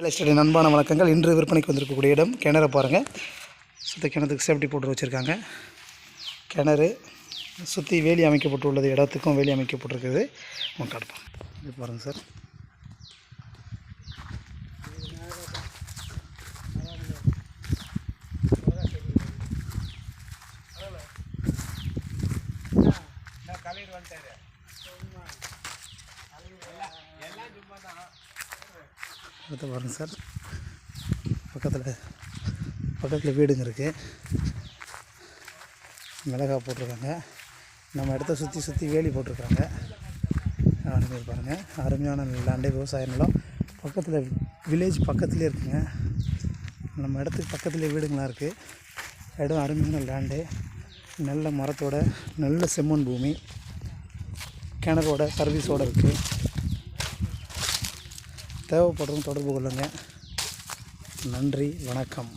Real estate நண்பான வணக்கங்கள். இன்று விற்பனைக்கு வந்திருக்கக்கூடிய இடம் கிணறு பாருங்கள் சுற்றி கிணத்துக்கு சேஃப்டி போட்டு வச்சுருக்காங்க. கிணறு சுற்றி வேலி அமைக்கப்பட்டுள்ளது. இடத்துக்கும் வேலி அமைக்கப்பட்டிருக்குது. உங்களுக்கு காட்டுப்போம் இது பாருங்கள் சார். அடுத்து பாருங்கள் சார். பக்கத்தில் பக்கத்தில் வீடுங்க இருக்குது மிளகாய் போட்டிருக்காங்க. நம்ம இடத்த சுற்றி சுற்றி வேலி போட்டிருக்காங்க. அருமையாக பாருங்கள் அருமையான லேண்டு விவசாய நிலம். பக்கத்தில் வில்லேஜ் பக்கத்துலேயே இருக்குங்க. நம்ம இடத்துக்கு பக்கத்துலேயே வீடுங்களாம் இருக்குது இடம் அருமையான லேண்டு. நல்ல மரத்தோட நல்ல செம்மண் பூமி. கிணறோட சர்வீஸோடு இருக்குது தேவைப்படுறவங்க தொடர்பு கொள்ளுங்கள் நன்றி வணக்கம்.